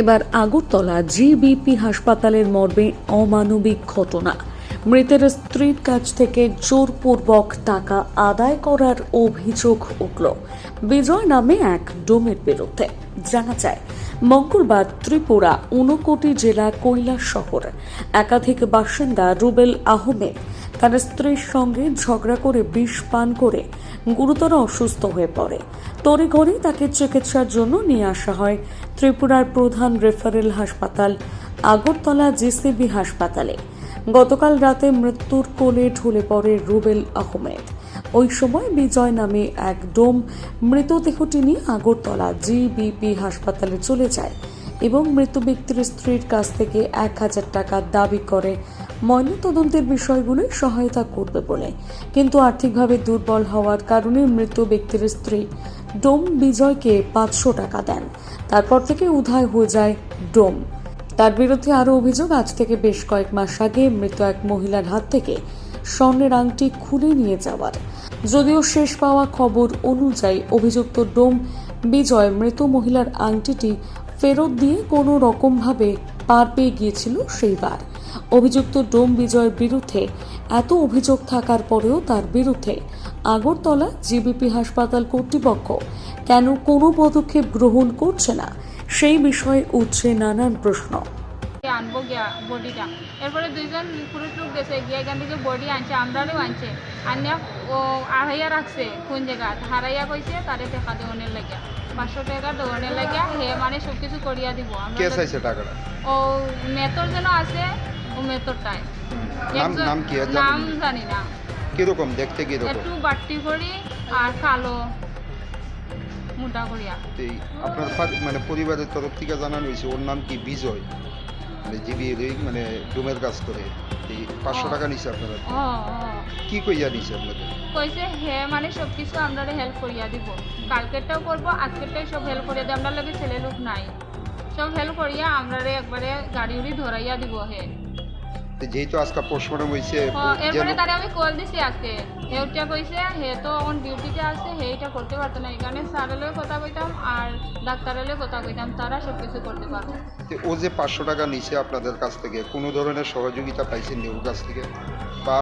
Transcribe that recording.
এবার আগরতলা জিবিপি হাসপাতালের মর্মে অমানবিক ঘটনা। মৃতের স্ত্রীর কাছ থেকে জোরপূর্বক টাকা আদায় করার অভিযোগ উঠল। বিজয় নামে এক ডোমের বিরুদ্ধে। জানা যায়, মঙ্গলবার ত্রিপুরা ঊনকোটি জেলা কৈলাস শহর। একাধিক বাসিন্দা রুবেল আহমেদ তার স্ত্রীর সঙ্গে ঝগড়া করে বিষ পান করে গুরুতর অসুস্থ হয়ে পড়ে। তড়িঘড়ি তাকে চিকিৎসার জন্য নিয়ে আসা হয় ত্রিপুরার প্রধান রেফারেল হাসপাতাল, আগরতলা জিসিবি হাসপাতালে। গতকাল রাতে মৃত্যুর কোলে ঢলে পড়ে রুবেল আহমেদ। ওই সময় বিজয় নামে এক ডোম মৃতদেহটি নিয়ে আগরতলা জিবিপি হাসপাতালে চলে যায় এবং মৃত ব্যক্তির স্ত্রীর কাছ থেকে এক হাজার টাকা দাবি করে ময়নাতদন্তের বিষয়গুলোই সহায়তা করবে বলে। কিন্তু আর্থিকভাবে দুর্বল হওয়ার কারণে মৃত ব্যক্তির স্ত্রী ডোম বিজয়কে পাঁচশো টাকা দেন। তারপর থেকে উধায় হয়ে যায় ডোম। তার বিরুদ্ধে আরও অভিযোগ, আজ থেকে বেশ কয়েক মাস আগে মৃত এক মহিলার হাত থেকে স্বর্ণের আংটি খুলে নিয়ে যাওয়ার। যদিও শেষ পাওয়া খবর অনুযায়ী অভিযুক্ত ডোম বিজয় মৃত মহিলার আংটিটি ফেরত দিয়ে কোনো রকমভাবে পার পেয়ে গিয়েছিল সেইবার। অভিযুক্ত ডোম বিজয়ের বিরুদ্ধে। এত অভিযোগ থাকার পরেও তার বিরুদ্ধে। আগরতলা জিবিপি হাসপাতাল কর্তৃপক্ষ। কেন কোনো পদক্ষেপ গ্রহণ করছে না? সেই বিষয়ে উঠছে নানান প্রশ্ন। কে আনব গিয়া বডিটা? এরপরে দুইজন পুরুষ লোক গেছে। গিয়ে এখান থেকে বডি আনছে আমরাও আনছে। আনিয়া ও আড়াইয়া রাখছে কোন জায়গা হারাইয়া কইছে তারে টাকা দেওয়ানের লাগিয়া পাঁচশো টাকা দেওয়ানের লাগিয়া হে মানে সব কিছু করিয়া দিব। আমরা ও মেতর যেন আছে ও মেতরটাই নাম- নাম কি? নাম জানি না। কীরকম? দেখতে কীরকম? একটু বাট্টি করি আর কালো মোটা করিয়া আপনার মানে পরিবারের তরফ থেকে জানানো হয়েছে ওর নাম কি? বিজয়। মানে জিবি মানে ডুমের কাজ করে। পাঁচশো টাকা নিছে আপনারা? কি কইয়া নিছে আপনাদের? কইছে হে মানে সব কিছু আমরা হেল্প করিয়া দিব। কালকেরটাও করব আজকেরটাই সব হেল্প করিয়া দিব। আমরা লগে ছেলে লোক নাই। সব হেল্প করিয়া আমরা একবারে গাড়ি উড়ি ধরাইয়া দিব হে। তো যেহেতু আজকে হয়েছে ও, এরপরে তারে আমি কল দিছি আজকে। হেউটা কইছে হে তো এখন ডিউটিতে আছে হেইটা করতে পারতো না। এখানে স্যারেরও কথা কইতাম আর ডাক্তারেলেও কথা কইতাম তারা সব কিছু করতে পারবে ও যে পাঁচশো টাকা নিছে আপনাদের কাছ থেকে কোনো ধরনের সহযোগিতা পাইছেন ওর কাছ থেকে? বা